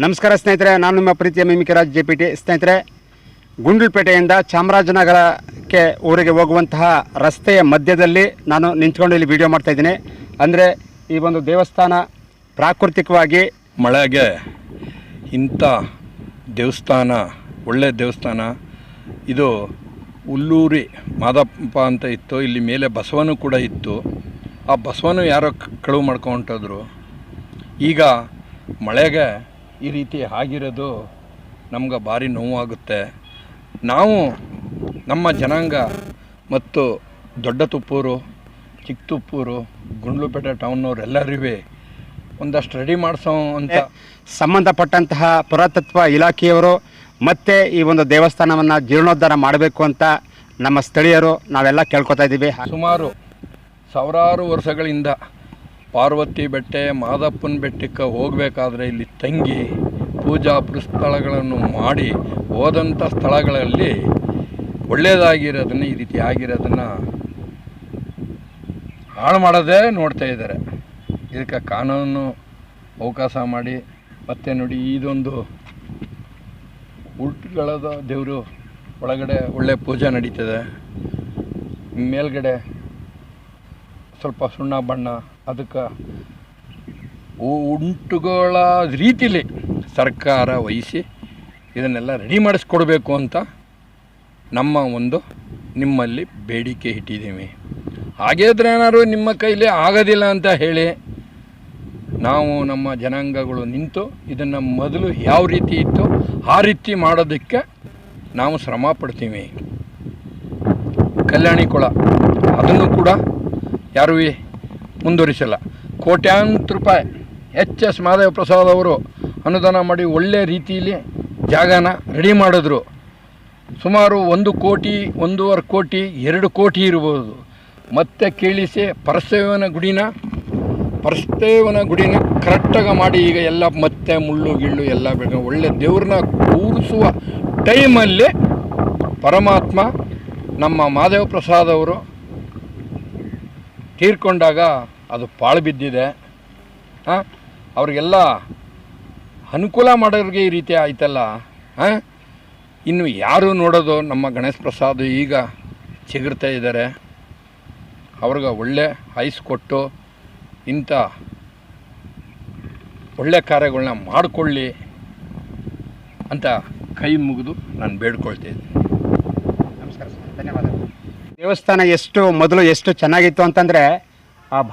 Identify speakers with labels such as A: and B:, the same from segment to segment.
A: ನಮಸ್ಕಾರ ಸ್ನೇಹಿತರೆ, ನಾನು ನಿಮ್ಮ ಪ್ರೀತಿಯ ಮಿಮಿಕರಾಜ್ ಜೆ ಪಿ ಟಿ ಸ್ನೇಹಿತರೆ ಗುಂಡ್ಲುಪೇಟೆಯಿಂದ ಚಾಮರಾಜನಗರಕ್ಕೆ ಊರಿಗೆ ಹೋಗುವಂತಹ ರಸ್ತೆಯ ಮಧ್ಯದಲ್ಲಿ ನಾನು ನಿಂತ್ಕೊಂಡು ಇಲ್ಲಿ ವಿಡಿಯೋ ಮಾಡ್ತಾ ಇದ್ದೀನಿ. ಅಂದರೆ ಈ ಒಂದು ದೇವಸ್ಥಾನ ಪ್ರಾಕೃತಿಕವಾಗಿ
B: ಮಳೆಗೆ ಇಂಥ ದೇವಸ್ಥಾನ, ಒಳ್ಳೆ ದೇವಸ್ಥಾನ, ಇದು ಉಲ್ಲೂರಿ ಮಾದಪ್ಪ ಅಂತ ಇತ್ತು, ಇಲ್ಲಿ ಮೇಲೆ ಬಸವನು ಕೂಡ ಇತ್ತು. ಆ ಬಸವನು ಯಾರೋ ಕಳುವು ಮಾಡ್ಕೊಂಡ್ರು ಈಗ ಮಳೆಗೆ ಈ ರೀತಿ ಆಗಿರೋದು ನಮ್ಗೆ ಭಾರಿ ನೋವಾಗುತ್ತೆ. ನಾವು ನಮ್ಮ ಜನಾಂಗ ಮತ್ತು ದೊಡ್ಡ ತುಪ್ಪೂರು ಚಿಕ್ಕ ತುಪ್ಪೂರು ಗುಂಡ್ಲುಪೇಟೆ ಟೌನ್ನವರೆಲ್ಲರಿವೆ ಒಂದಷ್ಟು ರೆಡಿ ಮಾಡಿಸೋ ಅಂತ.
A: ಸಂಬಂಧಪಟ್ಟಂತಹ ಪುರಾತತ್ವ ಇಲಾಖೆಯವರು ಮತ್ತೆ ಈ ಒಂದು ದೇವಸ್ಥಾನವನ್ನು ಜೀರ್ಣೋದ್ಧಾರ ಮಾಡಬೇಕು ಅಂತ ನಮ್ಮ ಸ್ಥಳೀಯರು ನಾವೆಲ್ಲ ಕೇಳ್ಕೊತಾ ಇದ್ದೀವಿ.
B: ಸುಮಾರು ಸಾವಿರಾರು ವರ್ಷಗಳಿಂದ ಪಾರ್ವತಿ ಬೆಟ್ಟ, ಮಾದಪ್ಪನ ಬೆಟ್ಟಕ್ಕೆ ಹೋಗಬೇಕಾದ್ರೆ ಇಲ್ಲಿ ತಂಗಿ ಪೂಜಾ ಪುರಸ್ಥಳಗಳನ್ನು ಮಾಡಿ ಹೋದಂಥ ಸ್ಥಳಗಳಲ್ಲಿ ಒಳ್ಳೆಯದಾಗಿರೋದನ್ನು, ಈ ರೀತಿ ಆಗಿರೋದನ್ನು ಹಾಳು ಮಾಡೋದೇ ನೋಡ್ತಾ ಇದ್ದಾರೆ. ಇದಕ್ಕೆ ಕಾನೂನು ಅವಕಾಶ ಮಾಡಿ. ಮತ್ತೆ ನೋಡಿ, ಇದೊಂದು ಉಲ್ಟುಗಳದ ದೇವರು ಒಳಗಡೆ ಒಳ್ಳೆ ಪೂಜೆ ನಡೀತದೆ. ಮೇಲ್ಗಡೆ ಸ್ವಲ್ಪ ಸುಣ್ಣ ಬಣ್ಣ, ಅದಕ್ಕೆ ಉಂಟುಗಳ ರೀತಿಲಿ ಸರ್ಕಾರ ವಹಿಸಿ ಇದನ್ನೆಲ್ಲ ರೆಡಿ ಮಾಡಿಸ್ಕೊಡ್ಬೇಕು ಅಂತ ನಮ್ಮ ಒಂದು ನಿಮ್ಮಲ್ಲಿ ಬೇಡಿಕೆ ಇಟ್ಟಿದ್ದೀವಿ. ಹಾಗೇದ್ರೆ ಏನಾದ್ರು ನಿಮ್ಮ ಕೈಲಿ ಆಗೋದಿಲ್ಲ ಅಂತ ಹೇಳಿ ನಾವು ನಮ್ಮ ಜನಾಂಗಗಳು ನಿಂತು ಇದನ್ನು ಮೊದಲು ಯಾವ ರೀತಿ ಇತ್ತು ಆ ರೀತಿ ಮಾಡೋದಕ್ಕೆ ನಾವು ಶ್ರಮ ಪಡ್ತೀವಿ. ಕಲ್ಯಾಣಿ ಕೊಳ, ಅದನ್ನು ಕೂಡ ಯಾರೂ ಮುಂದುವರಿಸಿಲ್ಲ. ಕೋಟ್ಯಾಂತರ ರೂಪಾಯಿ ಎಚ್ ಎಸ್ ಮಾಧವ ಪ್ರಸಾದ್ ಅವರು ಅನುದಾನ ಮಾಡಿ ಒಳ್ಳೆ ರೀತಿಯಲ್ಲಿ ಜಾಗನ ರೆಡಿ ಮಾಡಿದ್ರು. ಸುಮಾರು ಒಂದು ಕೋಟಿ, ಒಂದೂವರೆ ಕೋಟಿ, ಎರಡು ಕೋಟಿ ಇರ್ಬೋದು. ಮತ್ತೆ ಕೇಳಿಸಿ ಪರಸೇವನ ಗುಡಿನ ಪರಸೇವನ ಗುಡಿನ ಕರೆಕ್ಟಾಗಿ ಮಾಡಿ ಈಗ ಎಲ್ಲ ಮತ್ತೆ ಮುಳ್ಳು, ಗಿಳ್ಳು ಎಲ್ಲ ಬೆಳಗ್ಗೆ ಒಳ್ಳೆ ದೇವ್ರನ್ನ ಕೂರಿಸುವ ಟೈಮಲ್ಲಿ ಪರಮಾತ್ಮ ನಮ್ಮ ಮಾದೇವ ಪ್ರಸಾದ್ ಅವರು ತೀರ್ಕೊಂಡಾಗ ಅದು ಪಾಳು ಬಿದ್ದಿದೆ. ಹಾಂ? ಅವ್ರಿಗೆಲ್ಲ ಅನುಕೂಲ ಮಾಡೋರಿಗೆ ಈ ರೀತಿ ಆಯ್ತಲ್ಲ? ಹಾಂ? ಇನ್ನು ಯಾರು ನೋಡೋದು? ನಮ್ಮ ಗಣೇಶ್ ಪ್ರಸಾದ್ ಈಗ ಚಿಗುರ್ತಾ ಇದ್ದಾರೆ. ಅವ್ರಿಗೆ ಒಳ್ಳೆ ಐಸ್ ಕೊಟ್ಟು ಇಂಥ ಒಳ್ಳೆ ಕಾರ್ಯಗಳನ್ನ ಮಾಡಿಕೊಳ್ಳಿ ಅಂತ ಕೈ ಮುಗಿದು ನಾನು ಬೇಡ್ಕೊಳ್ತಾ ಇದ್ದೀನಿ.
A: ನಮಸ್ಕಾರ ಸರ್. ಧನ್ಯವಾದಗಳು. ದೇವಸ್ಥಾನ ಎಷ್ಟು, ಮೊದಲು ಎಷ್ಟು ಚೆನ್ನಾಗಿತ್ತು ಅಂತಂದರೆ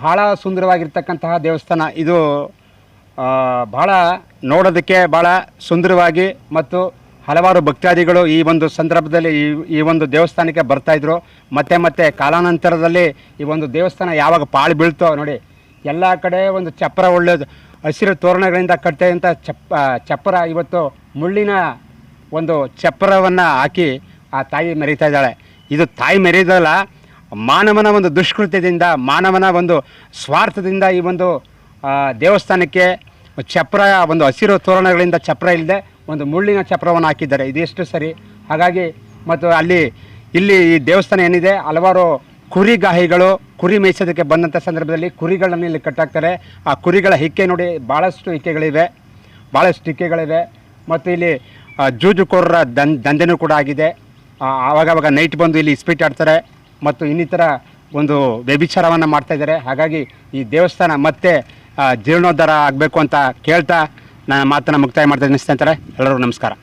A: ಭಾಳ ಸುಂದರವಾಗಿರ್ತಕ್ಕಂತಹ ದೇವಸ್ಥಾನ. ಇದು ಭಾಳ ನೋಡೋದಕ್ಕೆ ಭಾಳ ಸುಂದರವಾಗಿ ಮತ್ತು ಹಲವಾರು ಭಕ್ತಾದಿಗಳು ಈ ಒಂದು ಸಂದರ್ಭದಲ್ಲಿ ಈ ಈ ಒಂದು ದೇವಸ್ಥಾನಕ್ಕೆ ಬರ್ತಾಯಿದ್ರು ಮತ್ತೆ ಮತ್ತೆ ಕಾಲಾನಂತರದಲ್ಲಿ ಈ ಒಂದು ದೇವಸ್ಥಾನ ಯಾವಾಗ ಪಾಳು ಬೀಳ್ತೋ ನೋಡಿ, ಎಲ್ಲ ಕಡೆ ಒಂದು ಚಪ್ಪರ ಒಳ್ಳೆಯದು ಹಸಿರು ತೋರಣಗಳಿಂದ ಕಟ್ಟಿದಂಥ ಚಪ್ಪ ಚಪ್ಪರ ಇವತ್ತು ಮುಳ್ಳಿನ ಒಂದು ಚಪ್ಪರವನ್ನು ಹಾಕಿ ಆ ತಾಯಿ ಮೆರೀತಾ ಇದ್ದಾಳೆ. ಇದು ತಾಯಿ ಮೆರೆಯೋದಲ್ಲ, ಮಾನವನ ಒಂದು ದುಷ್ಕೃತ್ಯದಿಂದ, ಮಾನವನ ಒಂದು ಸ್ವಾರ್ಥದಿಂದ ಈ ಒಂದು ದೇವಸ್ಥಾನಕ್ಕೆ ಚಪ್ರ, ಒಂದು ಹಸಿರು ತೋರಣಗಳಿಂದ ಚಪ್ರ ಇಲ್ಲದೆ ಒಂದು ಮುಳ್ಳಿನ ಚಪ್ರವನ್ನು ಹಾಕಿದ್ದಾರೆ. ಇದೆಷ್ಟು ಸರಿ. ಹಾಗಾಗಿ ಮತ್ತು ಅಲ್ಲಿ, ಇಲ್ಲಿ ಈ ದೇವಸ್ಥಾನ ಏನಿದೆ, ಹಲವಾರು ಕುರಿಗಾಹಿಗಳು ಕುರಿ ಮೇಯಿಸೋದಕ್ಕೆ ಬಂದಂಥ ಸಂದರ್ಭದಲ್ಲಿ ಕುರಿಗಳನ್ನು ಇಲ್ಲಿ ಕಟ್ಟಾಕ್ತಾರೆ. ಆ ಕುರಿಗಳ ಹಿಕ್ಕೆ ನೋಡಿ ಭಾಳಷ್ಟು ಹಿಕ್ಕೆಗಳಿವೆ ಭಾಳಷ್ಟು ಹಿಕ್ಕೆಗಳಿವೆ. ಮತ್ತು ಇಲ್ಲಿ ಜೂಜುಕೋರರ ದನ್ ದಂಧೆನೂ ಕೂಡ ಆಗಿದೆ. ಆವಾಗವಾಗ ನೈಟ್ ಬಂದು ಇಲ್ಲಿ ಇಸ್ಪೀಟ್ ಆಡ್ತಾರೆ ಮತ್ತು ಇನ್ನಿತರ ಒಂದು ವ್ಯಭಿಚಾರವನ್ನು ಮಾಡ್ತಾ ಇದ್ದಾರೆ. ಹಾಗಾಗಿ ಈ ದೇವಸ್ಥಾನ ಮತ್ತೆ ಜೀರ್ಣೋದ್ಧಾರ ಆಗಬೇಕು ಅಂತ ಕೇಳ್ತಾ ನಾನು ಮಾತನ್ನು ಮುಕ್ತಾಯ ಮಾಡ್ತಾ ಸ್ನೇಹಿತರೆ. ಎಲ್ಲರಿಗೂ ನಮಸ್ಕಾರ.